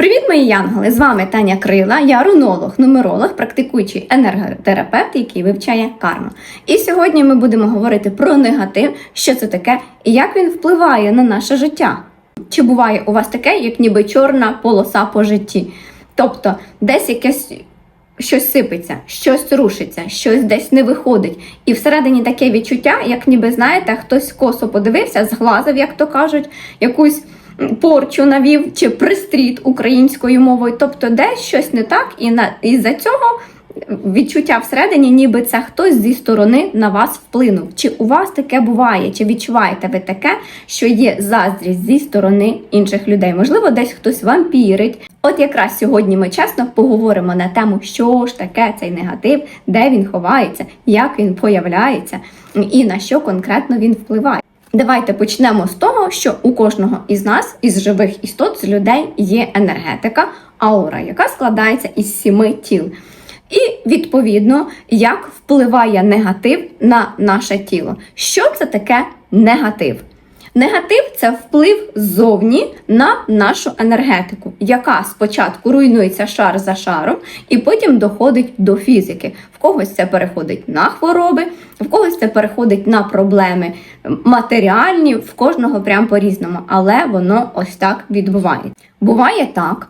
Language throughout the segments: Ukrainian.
Привіт, мої янголи! З вами Таня Крила, я рунолог, нумеролог, практикуючий енерготерапевт, який вивчає карму. І сьогодні ми будемо говорити про негатив, що це таке і як він впливає на наше життя. Чи буває у вас таке, як ніби чорна полоса по житті? Тобто, десь якесь щось сипеться, щось рушиться, щось десь не виходить. І всередині таке відчуття, як ніби знаєте, хтось косо подивився, зглазив, як то кажуть, якусь порчу навів чи пристріт українською мовою. Тобто, десь щось не так, і на і за цього. Відчуття всередині, ніби це хтось зі сторони на вас вплинув. Чи у вас таке буває, чи відчуваєте ви таке, що є заздрість зі сторони інших людей? Можливо, десь хтось вампірить. От якраз сьогодні ми чесно поговоримо на тему, що ж таке цей негатив, де він ховається, як він появляється і на що конкретно він впливає. Давайте почнемо з того, що у кожного із нас, із живих істот, з людей, є енергетика, аура, яка складається із сіми тіл. І відповідно, як впливає негатив на наше тіло. Що це таке негатив? Негатив це вплив ззовні на нашу енергетику, яка спочатку руйнується шар за шаром, і потім доходить до фізики. В когось це переходить на хвороби, в когось це переходить на проблеми матеріальні, в кожного прям по-різному, але воно ось так відбувається. Буває так,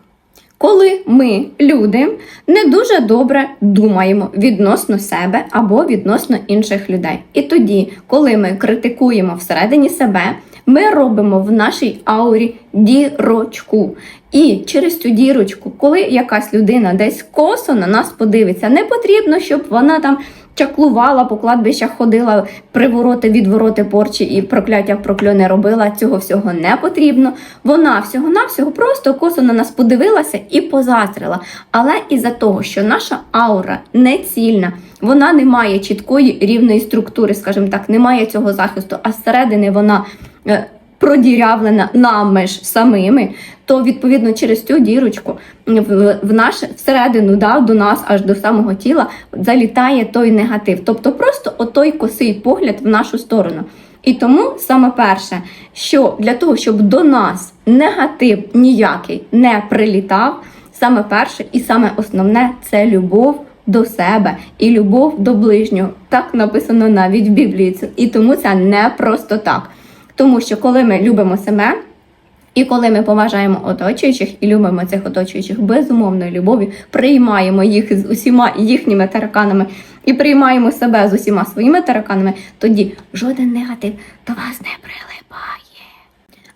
коли ми, люди, не дуже добре думаємо відносно себе або відносно інших людей. І тоді, коли ми критикуємо всередині себе, ми робимо в нашій аурі дірочку. І через цю дірочку, коли якась людина десь косо на нас подивиться, не потрібно, щоб вона там чаклувала по кладбищах, ходила привороти, відвороти порчі і прокляття прокльони робила. Цього всього не потрібно. Вона всього-навсього просто косо на нас подивилася і позазрила. Але із-за того, що наша аура не цільна, вона не має чіткої рівної структури, скажімо так, не має цього захисту, а зсередини вона. Е, Продірявлена нами ж самими, то відповідно через цю дірочку в, наш всередину, да, до нас, аж до самого тіла, залітає той негатив. Тобто просто отой косий погляд в нашу сторону. І тому саме перше, що для того, щоб до нас негатив ніякий не прилітав, саме перше і саме основне це любов. До себе і любов до ближнього. Так написано навіть в Біблії. І тому це не просто так. Тому що коли ми любимо себе, і коли ми поважаємо оточуючих і любимо цих оточуючих безумовною любов'ю, приймаємо їх з усіма їхніми тараканами і приймаємо себе з усіма своїми тараканами, тоді жоден негатив до вас не прилипає.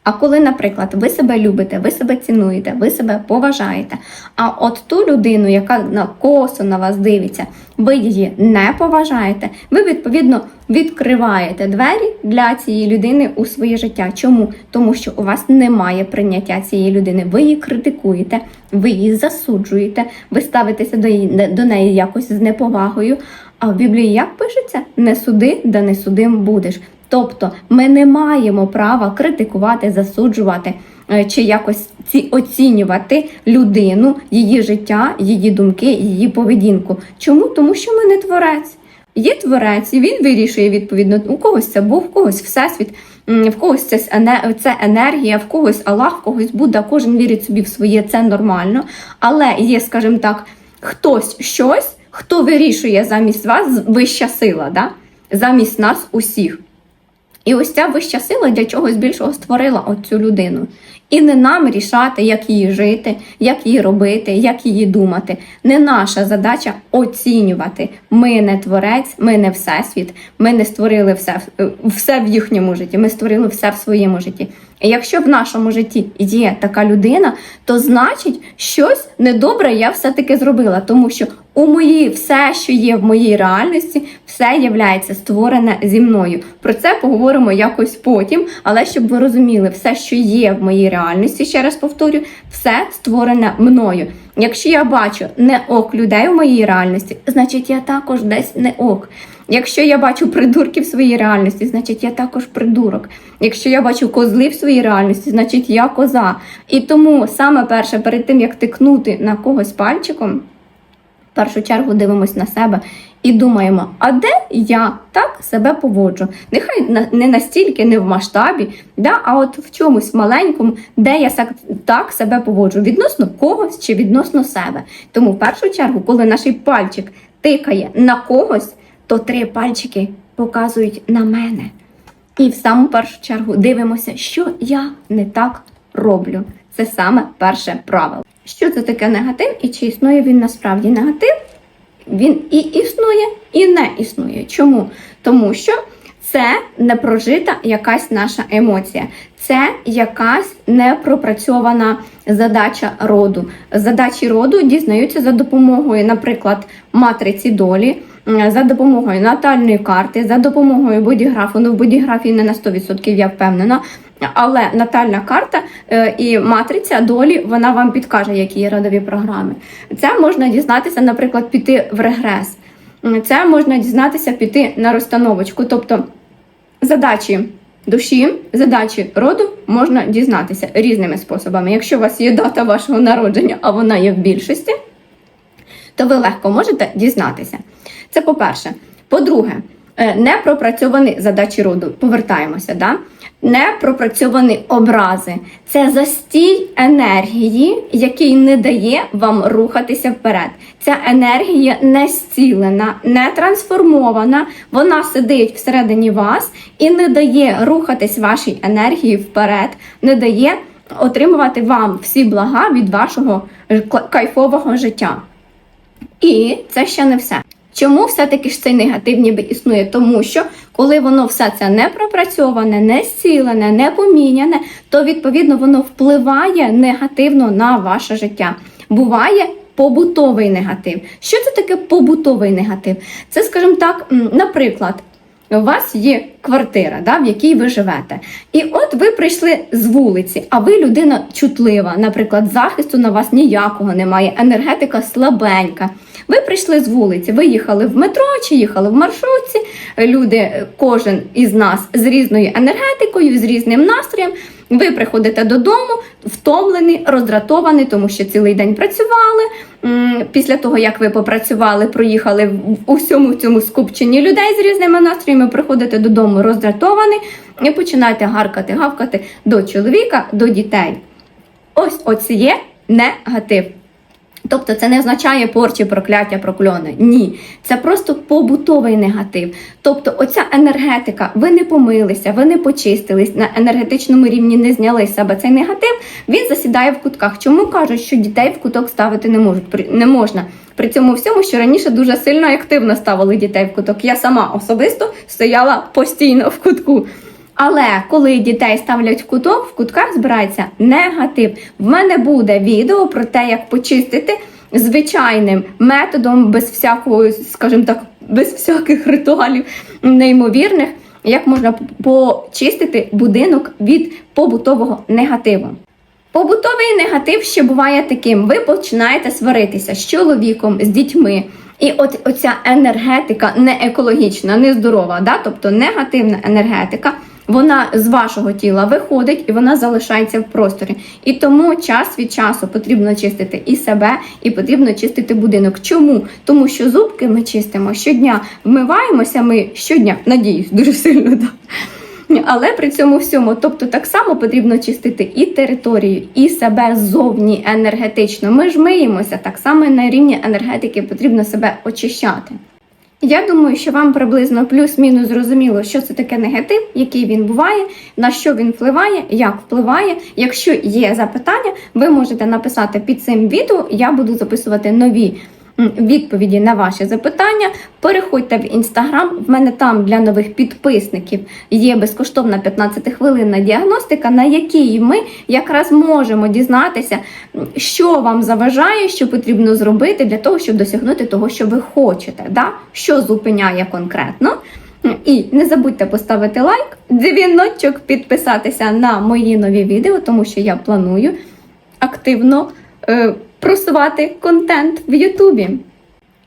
А коли, наприклад, ви себе любите, ви себе цінуєте, ви себе поважаєте, а от ту людину, яка на косо на вас дивиться, ви її не поважаєте, ви відповідно відкриваєте двері для цієї людини у своє життя. Чому? Тому що у вас немає прийняття цієї людини. Ви її критикуєте, ви її засуджуєте, ви ставитеся до, її, до неї якось з неповагою. А в Біблії як пишеться? Не суди, да не судим будеш. Тобто ми не маємо права критикувати, засуджувати е, чи якось ці оцінювати людину, її життя, її думки, її поведінку. Чому? Тому що ми не творець. Є творець, і він вирішує відповідно. У когось це Бог, в когось всесвіт, в когось це, це енергія, в когось Аллах, в когось Будда, кожен вірить собі в своє, це нормально. Але є, скажімо так, хтось щось, хто вирішує замість вас вища сила, да? замість нас усіх. І ось ця вища сила для чогось більшого створила оцю людину. І не нам рішати, як її жити, як її робити, як її думати. Не наша задача оцінювати. Ми не творець, ми не всесвіт, ми не створили все, все в їхньому житті, ми створили все в своєму житті. Якщо в нашому житті є така людина, то значить щось недобре я все-таки зробила, тому що у моїй все, що є в моїй реальності, все являється створене зі мною. Про це поговоримо якось потім. Але щоб ви розуміли, все, що є в моїй реальності, ще раз повторю, все створене мною. Якщо я бачу не ок людей у моїй реальності, значить я також десь не ок. Якщо я бачу придурки в своїй реальності, значить я також придурок. Якщо я бачу козли в своїй реальності, значить я коза. І тому саме перше, перед тим як тикнути на когось пальчиком, В першу чергу дивимось на себе і думаємо, а де я так себе поводжу? Нехай не настільки, не в масштабі, да, а от в чомусь маленькому, де я так, себе поводжу, відносно когось чи відносно себе. Тому в першу чергу, коли наш пальчик тикає на когось, то три пальчики показують на мене. І в саму першу чергу дивимося, що я не так роблю. Це саме перше правило. Що це таке негатив і чи існує він насправді негатив? Він і існує, і не існує. Чому? Тому що це не прожита якась наша емоція, це якась непропрацьована задача роду. Задачі роду дізнаються за допомогою, наприклад, матриці долі, за допомогою натальної карти, за допомогою бодіграфу. Ну, в бодіграфії не на 100% я впевнена. Але натальна карта е, і матриця долі вона вам підкаже, які є родові програми. Це можна дізнатися, наприклад, піти в регрес. Це можна дізнатися піти на розстановочку. Тобто задачі душі, задачі роду можна дізнатися різними способами. Якщо у вас є дата вашого народження, а вона є в більшості, то ви легко можете дізнатися. Це по-перше. По-друге, е, не пропрацьовані задачі роду. Повертаємося, да? не пропрацьовані образи. Це застій енергії, який не дає вам рухатися вперед. Ця енергія не зцілена, не трансформована, вона сидить всередині вас і не дає рухатись вашій енергії вперед, не дає отримувати вам всі блага від вашого кайфового життя. І це ще не все. Чому все-таки ж цей негатив ніби існує? Тому що коли воно все це не пропрацьоване, не зцілене, не поміняне, то відповідно воно впливає негативно на ваше життя. Буває побутовий негатив. Що це таке побутовий негатив? Це, скажімо так, наприклад, у вас є квартира, да, в якій ви живете. І от ви прийшли з вулиці, а ви людина чутлива, наприклад, захисту на вас ніякого немає, енергетика слабенька. Ви прийшли з вулиці, ви їхали в метро чи їхали в маршрутці. Люди, е, кожен із нас з різною енергетикою, з різним настроєм. Ви приходите додому, втомлений, роздратований, тому що цілий день працювали. Після того, як ви попрацювали, проїхали в усьому цьому скупченні людей з різними настроями, приходите додому роздратований і починаєте гаркати, гавкати до чоловіка, до дітей. Ось оце є негатив. Тобто це не означає порчі, прокляття, прокльони. Ні, це просто побутовий негатив. Тобто, оця енергетика, ви не помилися, ви не почистились на енергетичному рівні, не зняли з себе цей негатив. Він засідає в кутках. Чому кажуть, що дітей в куток ставити не можуть? Не можна. При цьому всьому, що раніше дуже сильно активно ставили дітей в куток. Я сама особисто стояла постійно в кутку. Але коли дітей ставлять в куток, в кутках збирається негатив. В мене буде відео про те, як почистити звичайним методом, без всякого, скажімо так, без всяких ритуалів неймовірних, як можна почистити будинок від побутового негативу. Побутовий негатив ще буває таким: ви починаєте сваритися з чоловіком, з дітьми. І от оця енергетика не екологічна, не здорова, да? тобто негативна енергетика, вона з вашого тіла виходить і вона залишається в просторі. І тому час від часу потрібно чистити і себе, і потрібно чистити будинок. Чому? Тому що зубки ми чистимо щодня, вмиваємося ми щодня, надіюсь, дуже сильно. Да? Але при цьому всьому, тобто так само потрібно чистити і територію, і себе ззовні енергетично. Ми ж миємося, так само на рівні енергетики потрібно себе очищати. Я думаю, що вам приблизно плюс-мінус зрозуміло, що це таке негатив, який він буває, на що він впливає, як впливає. Якщо є запитання, ви можете написати під цим відео. Я буду записувати нові відповіді на ваші запитання. Переходьте в інстаграм. В мене там для нових підписників є безкоштовна 15-хвилинна діагностика, на якій ми якраз можемо дізнатися, що вам заважає, що потрібно зробити для того, щоб досягнути того, що ви хочете. Да? Що зупиняє конкретно. І не забудьте поставити лайк, дзвіночок, підписатися на мої нові відео, тому що я планую активно е, просувати контент в Ютубі.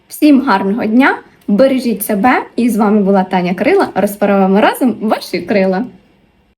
Всім гарного дня! Бережіть себе! І з вами була Таня Крила. Розправимо разом ваші крила.